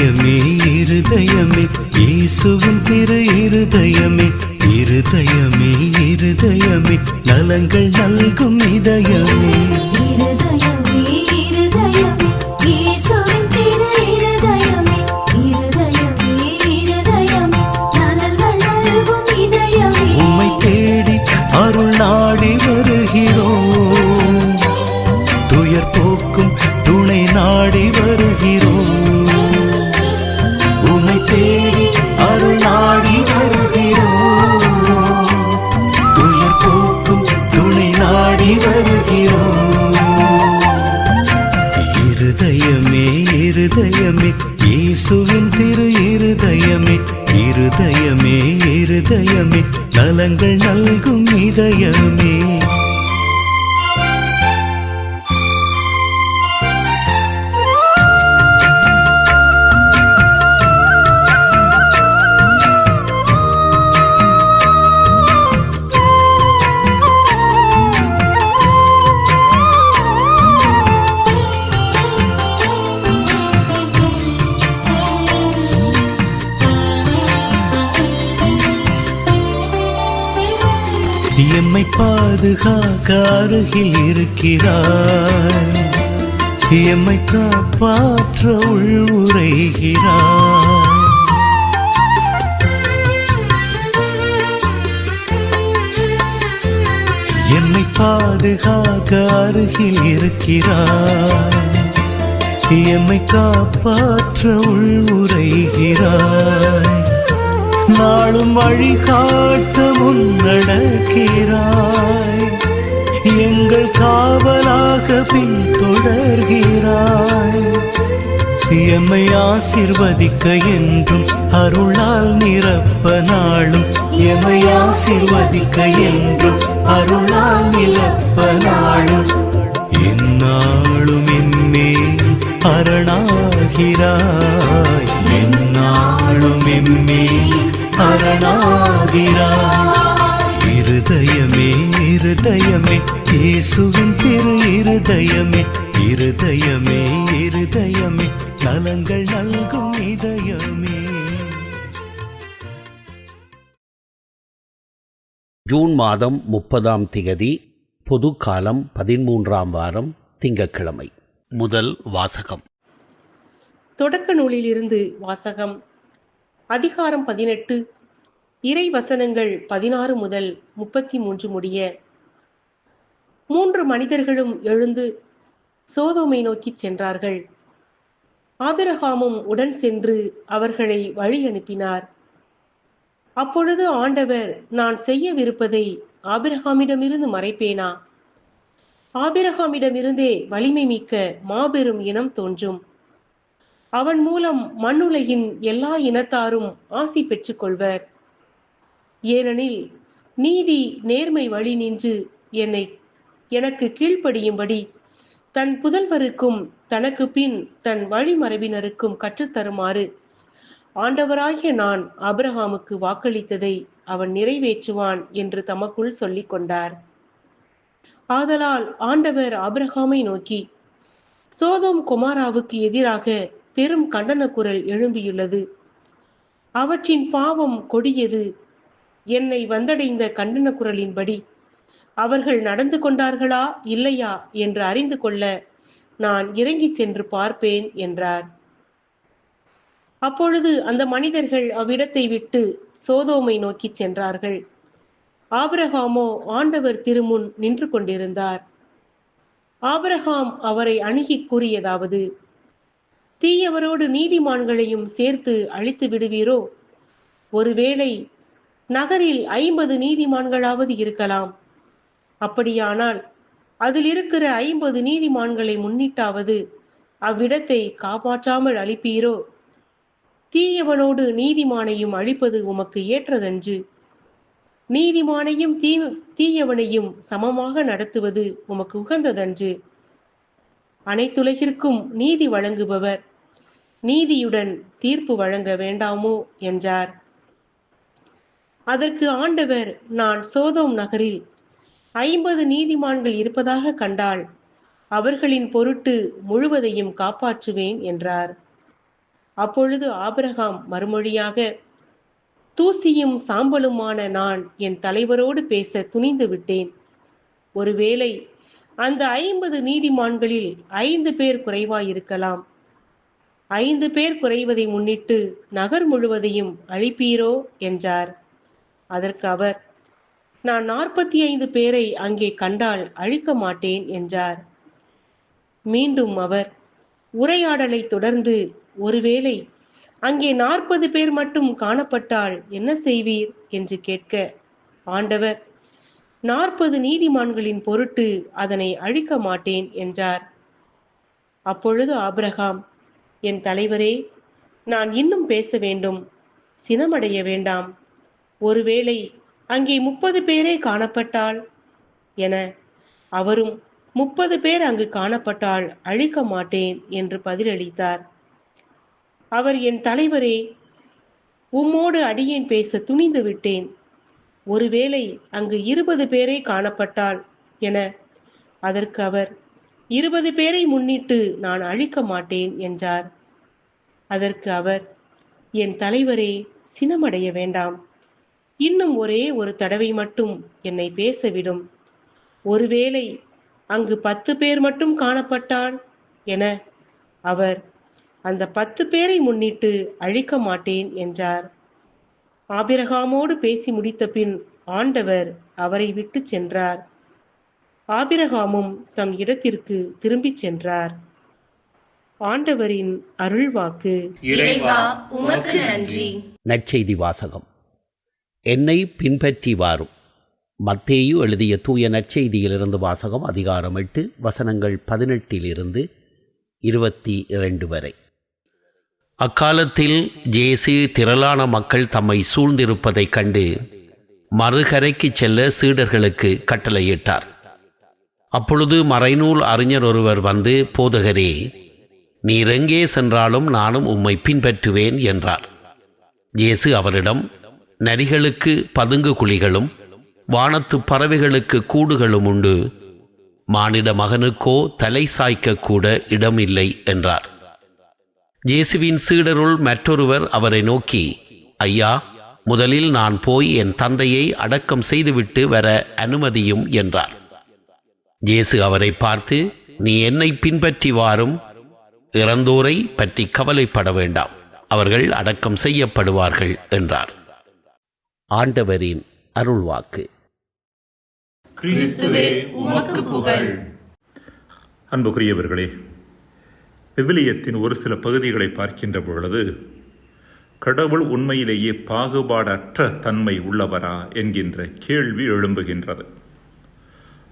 இருதயமே இருதயமே நலங்கள் நல்கும் இதயமே. பாதுகாக்க அருகில் இருக்கிறார் எம்மை காப்பாற்ற உள் என்னை பாதுகாக்க அருகில் இருக்கிறார் எம்மை காப்பாற்ற உள் நாளும் வழிகாட்ட முன்னடக்கிறாய். எங்கள் காவலாக பின்தொடர்கிறாய். எம்மை ஆசிர்வதிக்க என்றும் அருளால் நிரப்ப நாளும். எம்மை ஆசிர்வதிக்க என்றும் அருளால் நிரப்ப நாளும். என்னாலும் என்னே அரணாகிறாய். என்னாலும் எம்மே அரணாகிறாய். இருதயமே இருதயமே இயேசுவின் திரு இருதயமே. இருதயமே இருதயமே நலங்கள் நல்கும் இதயமே. ஜூன் மாதம் முப்பதாம் திகதி பொது காலம் பதிமூன்றாம் வாரம் திங்கக்கிழமை முதல் வாசகம். தொடக்க நூலிலிருந்து வாசகம். அதிகாரம் பதினெட்டு. இறை வசனங்கள் பதினாறு முதல் முப்பத்தி மூன்று முடிய. மூன்று மனிதர்களும் எழுந்து சோதோமை நோக்கிச் சென்றார்கள். ஆபிரகாமும் உடன் சென்று அவர்களை வழி அனுப்பினார். அப்பொழுது ஆண்டவர் நான் செய்யவிருப்பதை ஆபிரகாமிடமிருந்து மறைப்பேனா? ஆபிரகாமிடமிருந்தே வலிமை மிக்க மாபெரும் இனம் தோன்றும். அவன் மூலம் மண்ணுலகின் எல்லா இனத்தாரும் ஆசி பெற்றுக் கொள்வர் ஏனெனில் நீதி நேர்மை வழி நின்று என்னை எனக்கு கீழ்ப்படியும்படி தன் புதல்வருக்கும் தனக்கு பின் தன் வழிமரபினருக்கும் கற்றுத்தருமாறு ஆண்டவராகிய நான் ஆபிரகாமுக்கு வாக்களித்ததை அவன் நிறைவேற்றுவான் என்று தமக்குள் சொல்லிக் கொண்டார் ஆதலால் ஆண்டவர் ஆபிரகாமை நோக்கி சோதோம் குமாராவுக்கு எதிராக பெரும் கண்டன குரல் எழும்பியுள்ளது. அவற்றின் பாவம் கொடியது. என்னை வந்தடைந்த கண்டன குரலின்படி அவர்கள் நடந்து கொண்டார்களா இல்லையா என்று அறிந்து கொள்ள நான் இறங்கி சென்று பார்ப்பேன் என்றார். அப்பொழுது அந்த மனிதர்கள் அவ்விடத்தை விட்டு சோதோமை நோக்கிச் சென்றார்கள். ஆபரகாமோ ஆண்டவர் திருமுன் நின்று கொண்டிருந்தார். ஆபரகாம் அவரை அணுகி கூறியதாவது தீயவரோடு நீதிமான்களையும் சேர்த்து அழித்து விடுவீரோ? ஒருவேளை நகரில் ஐம்பது நீதிமான்களாவது இருக்கலாம். அப்படியானால் அதில் இருக்கிற ஐம்பது நீதிமான்களை முன்னிட்டாவது அவ்விடத்தை காப்பாற்றாமல் அழிப்பீரோ? தீயவனோடு நீதிமானையும் அழிப்பது உமக்கு ஏற்றதன்று நீதிமானையும் தீ தீயவனையும் சமமாக நடத்துவது உமக்கு உகந்ததன்று. அனைத்துலகிற்கும் நீதி வழங்குபவர். நீதியுடன் தீர்ப்பு வழங்க வேண்டாமோ? என்றார். அதற்கு ஆண்டவர் நான் சோதோம் நகரில் ஐம்பது நீதிமான்கள் இருப்பதாக கண்டால் அவர்களின் பொருட்டு முழுவதையும் காப்பாற்றுவேன் என்றார். அப்பொழுது ஆபிரகாம் மறுமொழியாக தூசியும் சாம்பலுமான நான் என் தலைவரோடு பேச துணிந்து விட்டேன். ஒருவேளை அந்த ஐம்பது நீதிமான்களில் ஐந்து பேர் குறைவாயிருக்கலாம். ஐந்து பேர் குறைவதை முன்னிட்டு நகர் முழுவதையும் அழிப்பீரோ என்றார். அதற்கு அவர் நான் நாற்பத்தி ஐந்து பேரை அங்கே கண்டால் அழிக்க மாட்டேன் என்றார். மீண்டும் அவர் உரையாடலை தொடர்ந்து ஒருவேளை அங்கே நாற்பது பேர் மட்டும் காணப்பட்டால் என்ன செய்வீர்? என்று கேட்க ஆண்டவர் நாற்பது நீதிமான்களின் பொருட்டு அதனை அழிக்க மாட்டேன் என்றார். அப்பொழுது ஆபிரகாம் என் தலைவரே நான் இன்னும் பேச வேண்டும் சினமடைய வேண்டாம். ஒருவேளை அங்கே முப்பது பேரே காணப்பட்டால் என அவரும் முப்பது பேர் அங்கு காணப்பட்டால் அழிக்க மாட்டேன் என்று பதிலளித்தார். அவர் என் தலைவரே உம்மோடு அடியேன் பேச துணிந்து விட்டேன். ஒருவேளை அங்கு இருபது பேரே காணப்பட்டால் என அதற்கு அவர் இருபது பேரை முன்னிட்டு நான் அழிக்க மாட்டேன் என்றார். அதற்கு அவர் என் தலைவரே சினமடைய வேண்டாம். இன்னும் ஒரே ஒரு தடவை மட்டும் என்னை பேசவிடும். ஒருவேளை அங்கு பத்து பேர் மட்டும் காணப்பட்டால் என அவர் அந்த பத்து பேரை முன்னிட்டு அழிக்க மாட்டேன் என்றார். ஆபிரகாமோடு பேசி முடித்த பின் ஆண்டவர் அவரை விட்டு சென்றார். ஆபிரகாமும் தம் இடத்திற்கு திரும்பிச் சென்றார். ஆண்டவரின் அருள்வாக்கு. இறைவா உமக்கு நன்றி. நற்செய்தி வாசகம். என்னை பின்பற்றி வாரும் மத்தேயு எழுதிய தூய நற்செய்தியிலிருந்து வாசகம் அதிகாரம் எட்டு வசனங்கள் பதினெட்டிலிருந்து இருபத்தி இரண்டு வரை. அக்காலத்தில் ஜேசு திரளான மக்கள் தம்மை சூழ்ந்திருப்பதைக் கண்டு மறுகரைக்கு செல்ல சீடர்களுக்கு கட்டளையிட்டார். அப்பொழுது மறைநூல் அறிஞர் ஒருவர் வந்து போதகரே நீர் எங்கே சென்றாலும் நானும் உம்மை பின்பற்றுவேன் என்றார். இயேசு அவரிடம் நரிகளுக்கு பதுங்கு குழிகளும் வானத்து பறவைகளுக்கு கூடுகளும் உண்டு. மானிட மகனுக்கோ தலை சாய்க்க கூட இடமில்லை என்றார். இயேசுவின் சீடருள் மற்றொருவர் அவரை நோக்கி ஐயா முதலில் நான் போய் என் தந்தையை அடக்கம் செய்துவிட்டு வர அனுமதியும் என்றார். இயேசு அவரை பார்த்து நீ என்னை பின்பற்றி வாரும். இறந்தோரை பற்றி கவலைப்பட வேண்டாம். அவர்கள் அடக்கம் செய்யப்படுவார்கள் என்றார். ஆண்டவரின் அருள்வாக்கு. கிறிஸ்துவே உமக்கு புகழ். அன்புக்குரியவர்களே விவிலியத்தின் ஒரு சில பகுதிகளை பார்க்கின்ற பொழுது கடவுள் உண்மையிலேயே பாகுபாடற்ற தன்மை உள்ளவரா? என்கின்ற கேள்வி எழும்புகின்றது.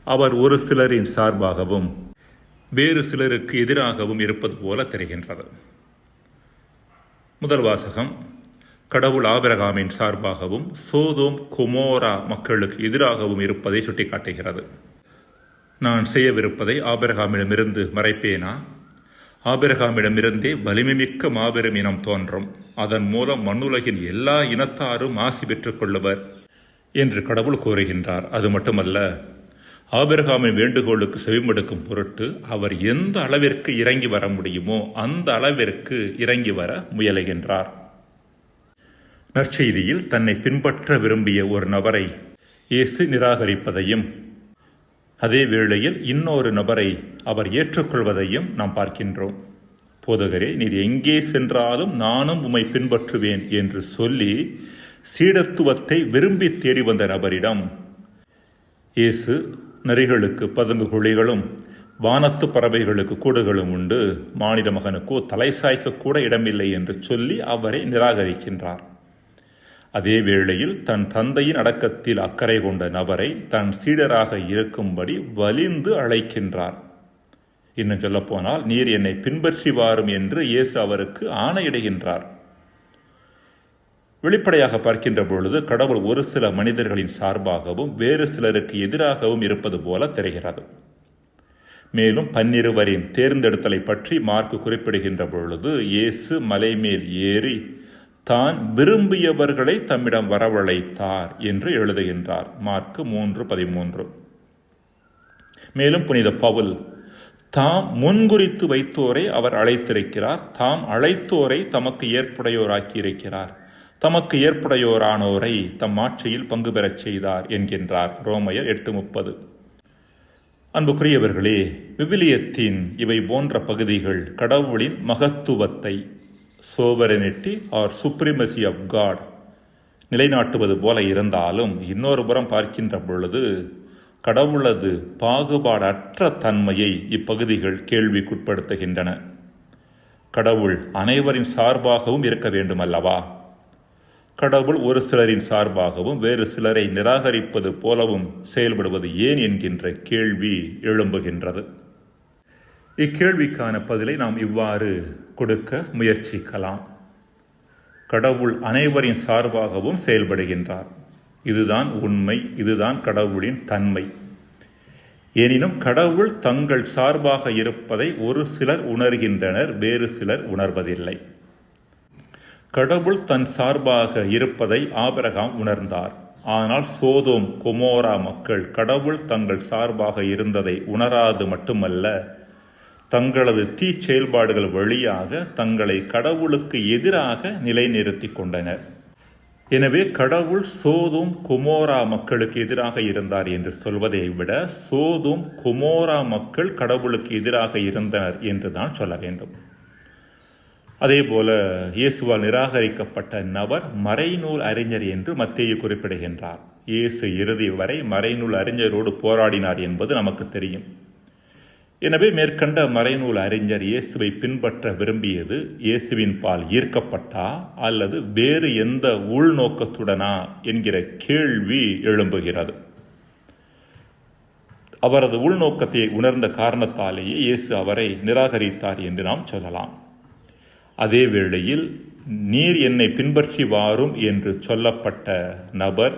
அவர் ஒரு சிலரின் சார்பாகவும் வேறு சிலருக்கு எதிராகவும் இருப்பது போல தெரிகின்றது. முதல் வாசகம் கடவுள் ஆபிரகாமின் சார்பாகவும் சோதோம் குமோரா மக்களுக்கு எதிராகவும் இருப்பதை சுட்டிக்காட்டுகிறது. நான் செய்யவிருப்பதை ஆபிரகாமிடமிருந்து மறைப்பேனா? ஆபிரகாமிடமிருந்தே வலிமைமிக்க மாபெரும் இனம் தோன்றும். அதன் மூலம் மண்ணுலகின் எல்லா இனத்தாரும் ஆசி பெற்றுக் கொள்ளுவர் என்று கடவுள் கூறுகின்றார். அது மட்டுமல்ல ஆபிரகாமின் வேண்டுகோளுக்கு செவிமடுக்கும் பொருட்டு அவர் எந்த அளவிற்கு இறங்கி வர முடியுமோ அந்த அளவிற்கு இறங்கி வர முயலுகின்றார். நற்செய்தியில் தன்னை பின்பற்ற விரும்பிய ஒரு நபரை இயேசு நிராகரிப்பதையும் அதே வேளையில் இன்னொரு நபரை அவர் ஏற்றுக்கொள்வதையும் நாம் பார்க்கின்றோம். போதகரே நீர் எங்கே சென்றாலும் நானும் உம்மை பின்பற்றுவேன் என்று சொல்லி சீடத்துவத்தை விரும்பி தேடி வந்த நபரிடம் இயேசு நரிகளுக்கு பதுங்கு குழிகளும் வானத்து பறவைகளுக்கு கூடுகளும் உண்டு. மானிட மகனுக்கோ தலை சாய்க்க கூட இடமில்லை என்று சொல்லி அவரை நிராகரிக்கின்றார். அதே வேளையில் தன் தந்தையின் அடக்கத்தில் அக்கறை கொண்ட நபரை தன் சீடராக இருக்கும்படி வலிந்து அழைக்கின்றார். இன்னும் சொல்லப்போனால் நீர் என்னை பின்பற்றி வாரும் என்று இயேசு அவருக்கு ஆணையிடுகின்றார். வெளிப்படையாக பார்க்கின்ற பொழுது கடவுள் ஒரு சில மனிதர்களின் சார்பாகவும் வேறு சிலருக்கு எதிராகவும் இருப்பது போல தெரிகிறது. மேலும் பன்னிருவரின் தேர்ந்தெடுத்தலை பற்றி மார்க் குறிப்பிடுகின்ற பொழுது இயேசு மலை மேல் ஏறி தான் விரும்பியவர்களை தம்மிடம் வரவழைத்தார் என்று எழுதுகின்றார். மார்க்கு மூன்று பதிமூன்று. மேலும் புனித பவுல் தாம் முன்குறித்து வைத்தோரை அவர் அழைத்திருக்கிறார். தாம் அழைத்தோரை தமக்கு ஏற்புடையோராக்கி இருக்கிறார் தமக்கு ஏற்புடையோரானோரை தம் ஆட்சியில் பங்கு பெறச் செய்தார் என்கின்றார். ரோமையர் எட்டு முப்பது. அன்புக்குரியவர்களே விவிலியத்தின் இவை போன்ற பகுதிகள் கடவுளின் மகத்துவத்தை sovereignty or supremacy of God நிலைநாட்டுவது போல இருந்தாலும் இன்னொரு புறம் பார்க்கின்ற பொழுது கடவுளது பாகுபாடற்ற தன்மையை இப்பகுதிகள் கேள்விக்குட்படுத்துகின்றன. கடவுள் அனைவரின் சார்பாகவும் இருக்க வேண்டும் அல்லவா கடவுள் ஒரு சிலரின் சார்பாகவும் வேறு சிலரை நிராகரிப்பது போலவும் செயல்படுவது ஏன் என்கின்ற கேள்வி எழும்புகின்றது. இக்கேள்விக்கான பதிலை நாம் இவ்வாறு கொடுக்க முயற்சிக்கலாம். கடவுள் அனைவரின் சார்பாகவும் செயல்படுகின்றார். இதுதான் உண்மை இதுதான் கடவுளின் தன்மை. எனினும் கடவுள் தங்கள் சார்பாக இருப்பதை ஒரு சிலர் உணர்கின்றனர் வேறு சிலர் உணர்வதில்லை. கடவுள் தன் சார்பாக இருப்பதை ஆபரகாம் உணர்ந்தார். ஆனால் சோதோம் கொமோரா மக்கள் கடவுள் தங்கள் சார்பாக இருந்ததை உணராது மட்டுமல்ல தங்களது தீ செயல்பாடுகள் வழியாக தங்களை கடவுளுக்கு எதிராக நிலைநிறுத்தி கொண்டனர். எனவே கடவுள் சோதும் குமோரா மக்களுக்கு எதிராக இருந்தார் என்று சொல்வதை விட சோதும் குமோரா மக்கள் கடவுளுக்கு எதிராக இருந்தனர் என்று தான் சொல்ல வேண்டும். அதே போல இயேசுவால் நிராகரிக்கப்பட்ட நபர் மறைநூல் அறிஞர் என்று மத்திய குறிப்பிடுகின்றார். இயேசு இறுதி வரை மறைநூல் அறிஞரோடு போராடினார் என்பது நமக்கு தெரியும். எனவே மேற்கண்ட மறைநூல் அறிஞர் இயேசுவை பின்பற்ற விரும்பியது இயேசுவின் பால் ஈர்க்கப்பட்டா அல்லது வேறு எந்த உள்நோக்கத்துடனா என்கிற கேள்வி எழும்புகிறது. அவரது உள்நோக்கத்தை உணர்ந்த காரணத்தாலேயே இயேசு அவரை நிராகரித்தார் என்று நாம் சொல்லலாம். அதே வேளையில் நீர் என்னை பின்பற்றி வாரும் என்று சொல்லப்பட்ட நபர்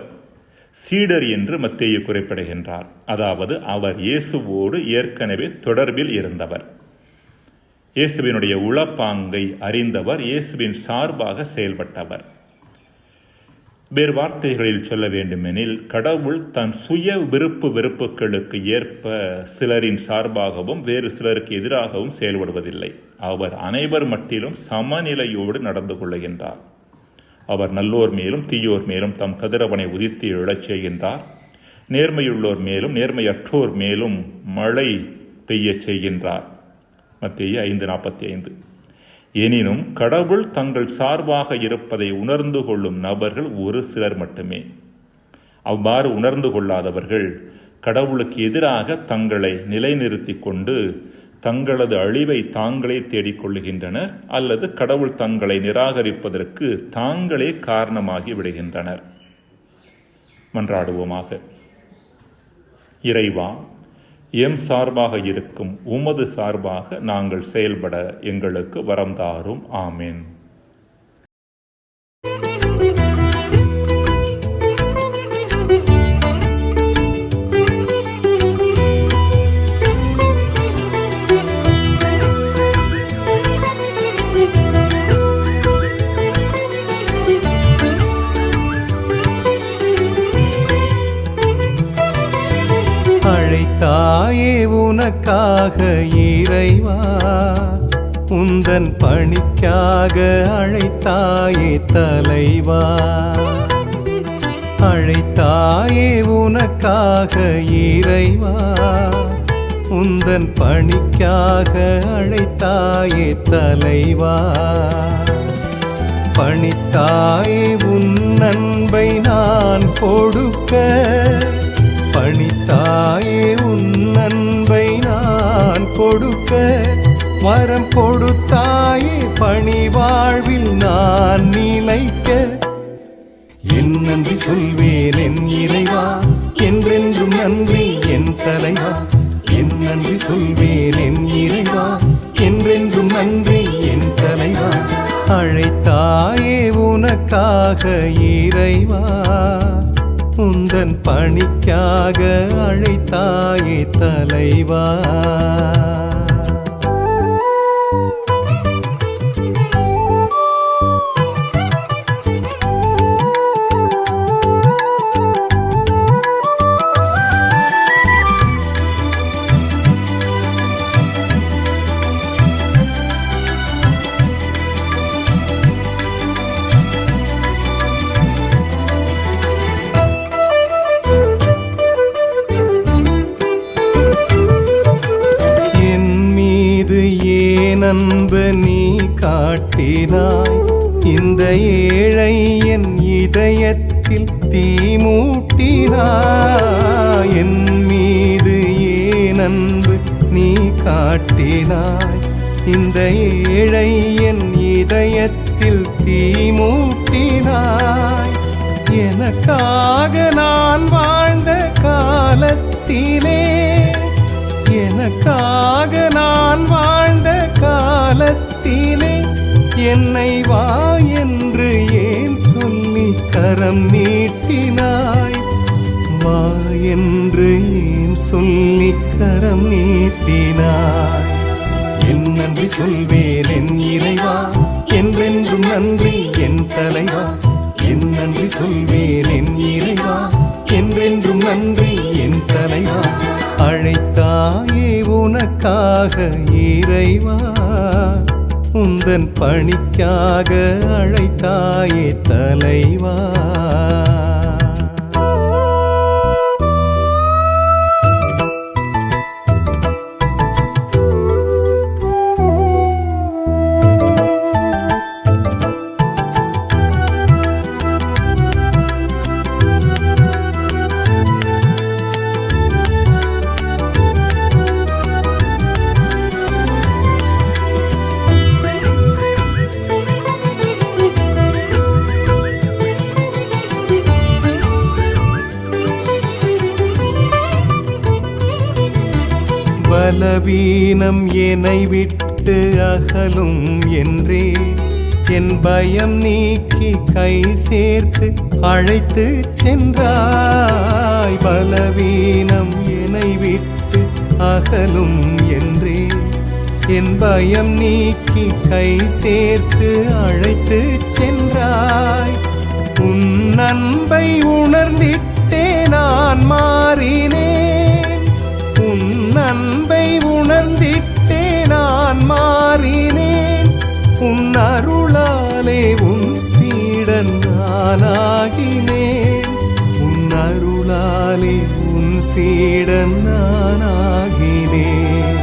சீடர் என்று மத்தேயு குறிப்பிடுகின்றார். அதாவது அவர் இயேசுவோடு ஏற்கனவே தொடர்பில் இருந்தவர். இயேசுவினுடைய உளப்பாங்கை அறிந்தவர் இயேசுவின் சார்பாக செயல்பட்டவர். வேறு வார்த்தைகளில் சொல்ல வேண்டுமெனில் கடவுள் தன் சுய விருப்பு வெறுப்புகளுக்கு ஏற்ப சிலரின் சார்பாகவும் வேறு சிலருக்கு எதிராகவும் செயல்படுவதில்லை. அவர் அனைவர் மட்டிலும் சமநிலையோடு நடந்து கொள்ளுகின்றார். அவர் நல்லோர் மேலும் தீயோர் மேலும் தம் கதிரவனை உதித்து எழச் செய்கின்றார். நேர்மையுள்ளோர் மேலும் நேர்மையற்றோர் மேலும் மழை பெய்யச் செய்கின்றார். மத்திய ஐந்து நாற்பத்தி ஐந்து எனினும் கடவுள் தங்கள் சார்பாக இருப்பதை உணர்ந்து கொள்ளும் நபர்கள் ஒரு சிலர் மட்டுமே. அவ்வாறு உணர்ந்து கொள்ளாதவர்கள் கடவுளுக்கு எதிராக தங்களை நிலைநிறுத்தி கொண்டு தங்களது அழிவை தாங்களே தேடிக்கொள்ளுகின்றனர் அல்லது கடவுள் தங்களை நிராகரிப்பதற்கு தாங்களே காரணமாகி விடுகின்றனர். மன்றாடுவோமாக. இறைவா எம் சார்பாக இருக்கும் உமது சார்பாக நாங்கள் செயல்பட எங்களுக்கு வரம் தாரும். ஆமேன். உனக்காக இறைவா உந்தன் பணிக்காக அழைத்தாயே தலைவா. அழைத்தாயே உனக்காக இறைவா உந்தன் பணிக்காக அழைத்தாயே தலைவா. பணித்தாயே உன் நண்பை நான் கொடுக்க பணித்தாயே கொடுக்க வரம் கொடுத்தாயே பணி வாழ்வில் நான் நிலைக்க. என் நன்றி சொல்வேன் என் இறைவா என்றென்றும் நன்றி என் தலைவா. என் நன்றி சொல்வேன் என் இறைவா என்றென்றும் நன்றி என் தலைவா. அழைத்தாயே உனக்காக இறைவா. உந்தன் பணிக்காக அழைத்தாயே தலைவா. காட்டினாய். இந்த ஏழை என் இதயத்தில் தீ மூட்டினாய். என் மீது ஏன் அன்பு நீ காட்டினாய்? இந்த ஏழை என் இதயத்தில் தீ மூட்டினாய். எனக்காக நான் வாழ்ந்த காலத்திலே எனக்காக நான் வாழ்ந்த காலத்திலே என்னை வா என்று ஏன் சொல்லி கரம் நீட்டினாய்? வா என்று ஏன் சொல்லி கரம் நீட்டினாய்? என் நன்றி சொல்வேன் என் இறைவா. என்றென்றும் நன்றி என் தலைவா. என் நன்றி சொல்வேன் என் இறைவா. என்றென்றும் நன்றி என் தலைவா. அழைத்தாயே உனக்காக இறைவா. உந்தன் பணிக்காக அழைத்தாயே தலைவா. பலவீனம் என்னை விட்டு அகலும் என்றே. என் பயம் நீக்கி கை சேர்த்து அழைத்து சென்றாய். பலவீனம் என்னை விட்டு அகலும் என்றே. என் பயம் நீக்கி கை சேர்த்து அழைத்து சென்றாய். உன் அன்பை உணர்ந்திட்டே நான் மாறினேன் சீடன் நானாகினேன். உன் அருளாலே உன் சீடன் நானாகினேன்.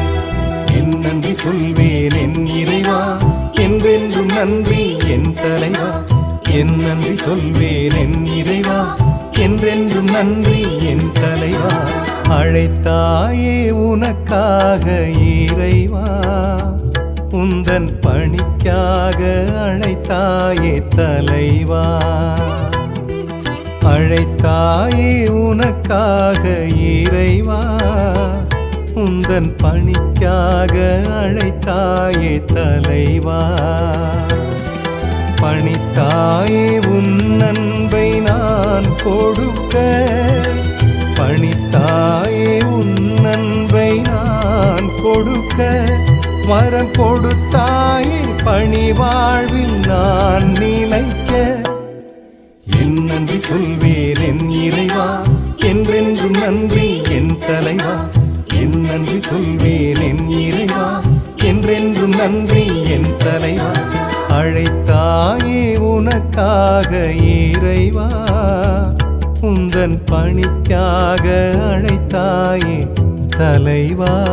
என் நன்றி சொல்வேன் என் இறைவா. என்றென்றும் நன்றி என் தலைவா. என் நன்றி சொல்வேன் என் இறைவா. என்றென்றும் நன்றி என் தலைவா. அழைத்தாயே உனக்காக இறைவா. உந்தன் பணிக்காக அழைத்தாயே தலைவா. அழைத்தாயே உனக்காக இறைவா. உந்தன் பணிக்காக அழைத்தாயே தலைவா. பணித்தாயே உன் அன்பை நான் கொடுக்க. பணித்தாயே உன் அன்பை நான் கொடுக்க. வரம் கொடுத்தாயே. பணி வாழ்வில் நான் நிலைக்க. என் நன்றி சொல்வேன் என் இறைவா. என்றென்றும் நன்றி என் தலைவா. என் நன்றி சொல்வேன் என் இறைவா. என்றென்றும் நன்றி என் தலைவா. அழைத்தாயே உனக்காக இறைவா. உந்தன் பணிக்காக அழைத்தாயே தலைவா.